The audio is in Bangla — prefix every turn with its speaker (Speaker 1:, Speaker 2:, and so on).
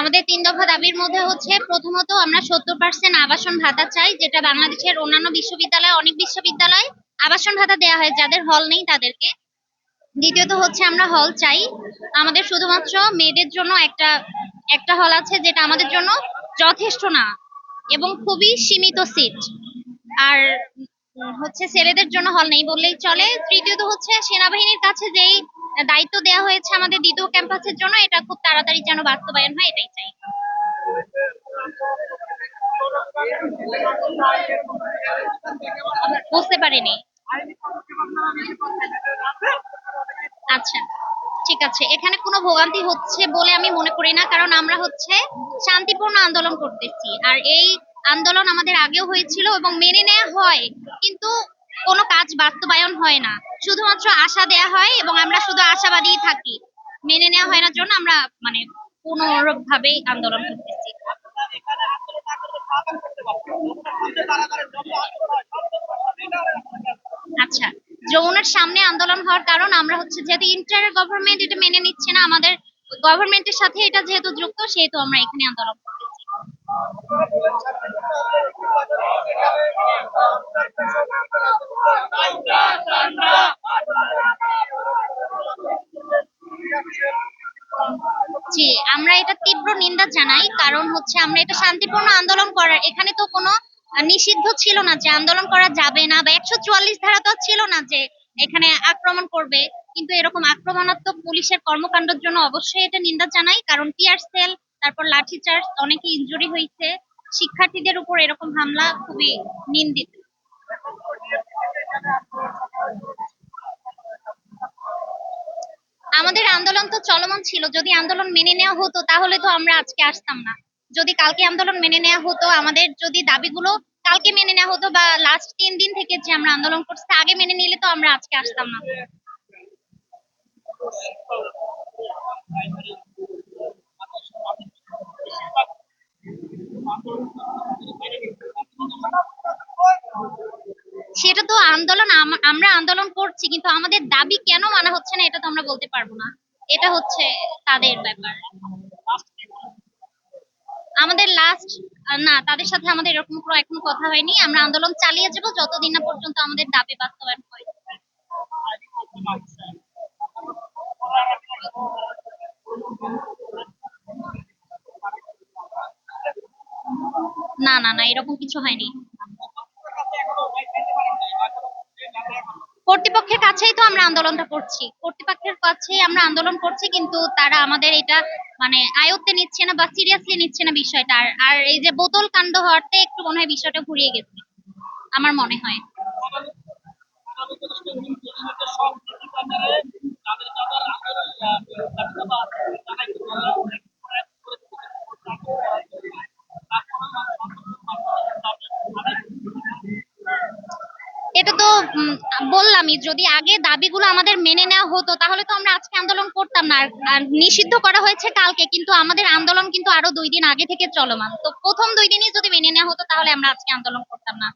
Speaker 1: আমাদের তিন দফা দাবির মধ্যে হচ্ছে প্রথমত আমরা সত্তর পার্সেন্ট আবাসন ভাতা চাই, যেটা বাংলাদেশের অন্যান্য বিশ্ববিদ্যালয়, অনেক বিশ্ববিদ্যালয় আবাসন ভাতা দেওয়া হয়, যাদের হল নেই তাদেরকে। দ্বিতীয়ত হচ্ছে আমরা হল চাই। আমাদের শুধুমাত্র মেয়েদের জন্য একটা একটা হল আছে যেটা আমাদের জন্য যথেষ্ট না এবং খুবই সীমিত সিট আর হচ্ছে ছেলেদের জন্য হল নেই বললেই চলে। তৃতীয়ত হচ্ছে সেনাবাহিনীর কাছে যেই দায়িত্ব দেওয়া হয়েছে আমাদের দ্বিতীয় ক্যাম্পাসের জন্য। এটা খুব তাড়াতাড়ি যেন বাস্তবায়ন হয়, এটাই চাই। বুঝতে পারিনি। আচ্ছা ঠিক আছে। এখানে কোনো ভোগান্তি হচ্ছে বলে আমি মনে করি না, কারণ আমরা হচ্ছে শান্তিপূর্ণ আন্দোলন করতেছি। আর এই আন্দোলন আমাদের আগেও হয়েছিল এবং মেনে নেওয়া হয়, কিন্তু কোনো কাজ বাস্তবায়ন হয় না। শুধুমাত্র আশা দেয়া হয় এবং আমরা শুধু আশাবাদী থাকি। মেনে নেওয়া হয় না জন্য আমরা মানে পুনরূপ ভাবেই আন্দোলন করতেছি। আচ্ছা যমুনার সামনে আন্দোলন হওয়ার কারণ আমরা হচ্ছে যেহেতু ইন্টার গভর্নমেন্ট এটা মেনে নিচ্ছে না, আমাদের গভর্নমেন্টের সাথে এটা যেহেতু যুক্ত, সেহেতু আমরা এখানে আন্দোলন করতেছি। জি, আমরা এটা তীব্র নিন্দা জানাই। কারণ হচ্ছে আমরা এটা শান্তিপূর্ণ আন্দোলন করার, এখানে তো কোনো নিষিদ্ধ ছিল না যে আন্দোলন করা যাবে না বা একশো চুয়াল্লিশ ধারা তো ছিল না যে এখানে আক্রমণ করবে। কিন্তু এরকম আক্রমণাত্মক পুলিশের কর্মকাণ্ডের জন্য অবশ্যই এটা নিন্দা জানাই। কারণ টিয়ার সেল, তারপর লাঠিচার্জ অনেকে ইনজুরি হয়েছে। শিক্ষার্থীদের উপর এরকম হামলা খুবই নিন্দিত আমাদের আন্দোলন তো চলমান ছিল। যদি আন্দোলন মেনে নেওয়া হতো, তাহলে তো আমরা আজকে আসতাম না। যদি কালকে আন্দোলন মেনে নেওয়া হতো, আমাদের যদি দাবিগুলো কালকে মেনে নেওয়া হতো বা লাস্ট তিন দিন থেকে যে আমরা আন্দোলন করছি আগে মেনে নিলে তো আমরা আজকে আসতাম না। সেটা তো আন্দোলন আমরা আন্দোলন করছি, কিন্তু আমাদের দাবি কেন মানা হচ্ছে না, এটা তো আমরা বলতে পারব না। এটা হচ্ছে তাদের ব্যাপার। আমাদের লাস্ট না, তাদের সাথে আমাদের এরকম কোনো, এখনও কথা হয়নি। আমরা আন্দোলন চালিয়ে যাব যতদিন না পর্যন্ত আমাদের দাবি বাস্তবায়ন হয়। না না না, এরকম কিছু হয়নি। কর্তৃপক্ষের কাছেই তো আমরা আন্দোলনটা করছি। কর্তৃপক্ষের কাছেই আমরা আন্দোলন করছি, কিন্তু তারা আমাদের এটা মানে আয়ত্তে নিচ্ছে না বা সিরিয়াসলি নিচ্ছে না বিষয়টা। আর আর এই যে বোতল কাণ্ড হওয়াতে একটু মনে হয় বিষয়টা ঘুরিয়ে গেছে, আমার মনে হয়। এটা তো বললামই, যদি আগে দাবিগুলো আমাদের মেনে নেওয়া হতো, তাহলে তো আমরা আজকে আন্দোলন করতাম না। আর- নিষিদ্ধ করা হয়েছে কালকে, কিন্তু আমাদের আন্দোলন কিন্তু আরও দুই দিন আগে থেকে চলমান। তো প্রথম দুই দিনই যদি মেনে নেওয়া হতো, তাহলে আমরা আজকে আন্দোলন করতাম না।